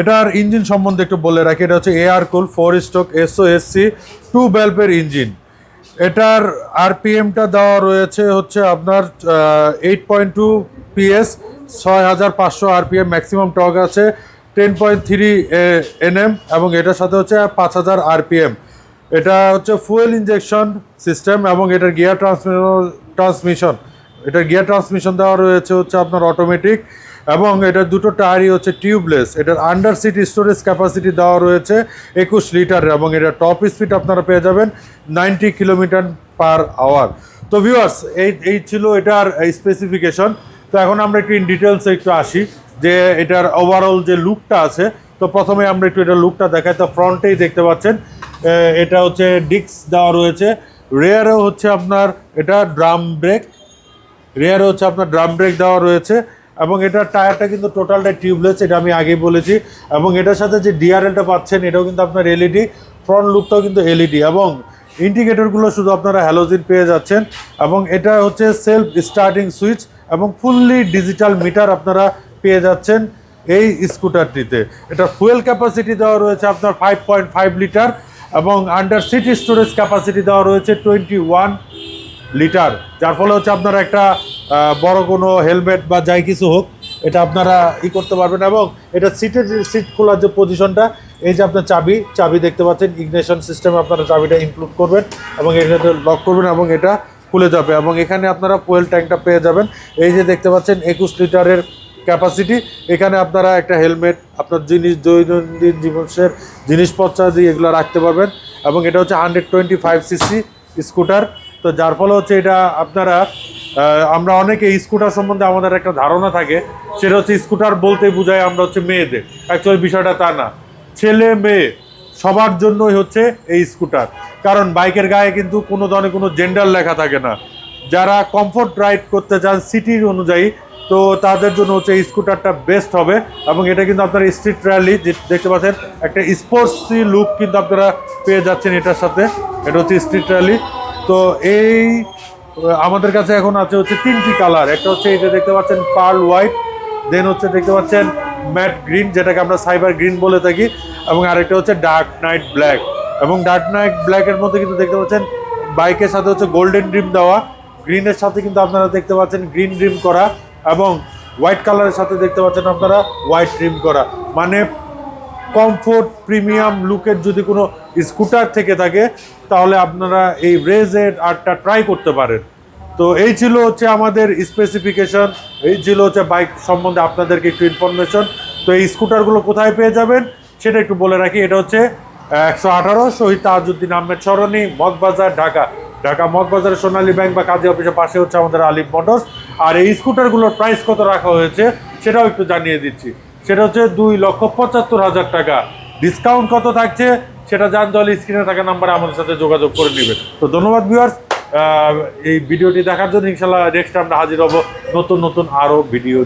এটার ইঞ্জিন সম্বন্ধে একটু বলে রাখি, এটা হচ্ছে air cool four stroke S O S C two বেলপের engine. এটার আরপিএমটা দেওয়া রয়েছে হচ্ছে আপনার এইট পয়েন্ট টু পিএস ছয় হাজার পাঁচশো আরপিএম ম্যাক্সিমাম টক আছে টেন পয়েন্ট থ্রি এনএম এবং এটার সাথে হচ্ছে পাঁচ হাজার আরপিএম এটা হচ্ছে ফুয়েল ইঞ্জেকশন সিস্টেম এবং এটার গিয়ার ট্রান্সমিশন ট্রান্সমিশন এটার গিয়ার ট্রান্সমিশন দেওয়া রয়েছে হচ্ছে আপনার অটোমেটিক এবং এটার দুটো টায়ারই হচ্ছে টিউবলেস। এটার আন্ডার সিট স্টোরেজ ক্যাপাসিটি দেওয়া রয়েছে একুশ লিটার এবং এটার টপ স্পিড আপনারা পেয়ে যাবেন নাইনটি কিলোমিটার পার আওয়ার তো ভিউয়ার্স এই এই ছিল এটার স্পেসিফিকেশন তো এখন আমরা একটু ইন ডিটেলসে একটু আসি যে এটার ওভারঅল যে লুকটা আছে, তো প্রথমে আমরা একটু এটার লুকটা দেখাই। তো ফ্রন্টেই দেখতে পাচ্ছেন এটা হচ্ছে ডিক্স দেওয়া রয়েছে। রেয়ারও হচ্ছে আপনার এটা ড্রাম ব্রেক রেয়ারে হচ্ছে আপনার ড্রাম ব্রেক দেওয়া রয়েছে। এবং এটার টায়ারটা কিন্তু টোটালটা টিউবলেস এটা আমি আগেই বলেছি। এবং এটার সাথে যে ডিআরএলটা পাচ্ছেন, এটাও কিন্তু আপনার এলইডি ফ্রন্ট লুকটাও কিন্তু এলইডি এবং ইন্ডিকেটরগুলো শুধু আপনারা হ্যালোজিন পেয়ে যাচ্ছেন। এবং এটা হচ্ছে সেলফ স্টার্টিং সুইচ এবং ফুললি ডিজিটাল মিটার আপনারা পেয়ে যাচ্ছেন এই স্কুটারটিতে এটা ফুয়েল ক্যাপাসিটি দেওয়া রয়েছে আপনার ফাইভ পয়েন্ট ফাইভ লিটার এবং আন্ডার সিটি স্টোরেজ ক্যাপাসিটি দেওয়া রয়েছে টোয়েন্টি ওয়ান লিটার যার ফলে হচ্ছে আপনারা একটা বড় কোনো হেলমেট বা যাই কিছু হোক, এটা আপনারা ই করতে পারবেন এবং এটা সিটের সিট খোলার যে পজিশনটা এই যে আপনার চাবি চাবি দেখতে পাচ্ছেন ইগনিশন সিস্টেমে আপনারা চাবিটা ইনক্লুড করবেন এবং এটাতে লক করবেন এবং এটা খুলে যাবে এবং এখানে আপনারা ফুয়েল ট্যাঙ্কটা পেয়ে যাবেন। এই যে দেখতে পাচ্ছেন, একুশ লিটারের ক্যাপাসিটি এখানে আপনারা একটা হেলমেট, আপনার জিনিস, দৈনন্দিন জীবনের জিনিসপত্র দিয়ে এগুলো রাখতে পারবেন এবং এটা হচ্ছে hundred twenty five CC scooter তো যার ফলে হচ্ছে এটা আপনারা আমরা অনেকে স্কুটার সম্বন্ধে আমাদের একটা ধারণা থাকে। সেটা হচ্ছে স্কুটার বলতে বোঝায় আমরা হচ্ছে মেয়েদের। অ্যাকচুয়ালি বিষয়টা তা না। ছেলে, মেয়ে, সবার জন্যই হচ্ছে এই স্কুটার কারণ বাইকের গায়ে কিন্তু কোনো ধরনের কোনো জেন্ডার লেখা থাকে না। যারা কমফোর্ট রাইড করতে চান সিটির অনুযায়ী, তো তাদের জন্য হচ্ছে এই স্কুটারটা বেস্ট হবে। এবং এটা কিন্তু আপনারা স্ট্রিট র্যালি দেখতে পাচ্ছেন, একটা স্পোর্টসি লুক কিন্তু আপনারা পেয়ে যাচ্ছেন এটার সাথে। এটা হচ্ছে স্ট্রিট র্যালি তো এই আমাদের কাছে এখন আছে হচ্ছে তিনটি কালার। একটা হচ্ছে এটা দেখতে পাচ্ছেন পার্ল হোয়াইট, দেন হচ্ছে দেখতে পাচ্ছেন ম্যাট গ্রিন, যেটাকে আমরা সাইবার গ্রিন বলে থাকি, এবং আরেকটা হচ্ছে ডার্ক নাইট ব্ল্যাক। এবং ডার্ক নাইট ব্ল্যাকের মধ্যে কিন্তু দেখতে পাচ্ছেন বাইকের সাথে হচ্ছে গোল্ডেন ড্রিম দেওয়া, গ্রিনের সাথে কিন্তু আপনারা দেখতে পাচ্ছেন গ্রিন ড্রিম করা, এবং হোয়াইট কালারের সাথে দেখতে পাচ্ছেন আপনারা হোয়াইট ড্রিম করা। মানে কমফোর্ট প্রিমিয়াম লুকের যদি কোনো স্কুটার থেকে থাকে, তাহলে আপনারা এই রেজের আর্টটা ট্রাই করতে পারেন। তো এই ছিল হচ্ছে আমাদের স্পেসিফিকেশন এই ছিল হচ্ছে বাইক সম্বন্ধে আপনাদেরকে একটু ইনফরমেশন তো এই স্কুটারগুলো কোথায় পেয়ে যাবেন, সেটা একটু বলে রাখি। এটা হচ্ছে একশো আঠারো শহীদ তাজউদ্দিন আহমেদ সরণি, মগবাজার, ঢাকা। ঢাকা মগবাজারের সোনালী ব্যাংক বা কাজী অফিসের পাশে হচ্ছে আমাদের আলিফ মোটরস আর এই স্কুটারগুলোর প্রাইস কত রাখা হয়েছে, সেটাও একটু জানিয়ে দিচ্ছি। সেটা হচ্ছে দুই লক্ষ পঁচাত্তর হাজার টাকা। ডিসকাউন্ট কত থাকছে? সেটা জানতে হলে স্ক্রিনে থাকা নাম্বারে আমাদের সাথে যোগাযোগ করে নেবেন। তো ধন্যবাদ ভিউয়ার্স এই ভিডিওটি দেখার জন্য ইনশাল্লাহ নেক্সট আমরা হাজির হব নতুন নতুন আরও ভিডিও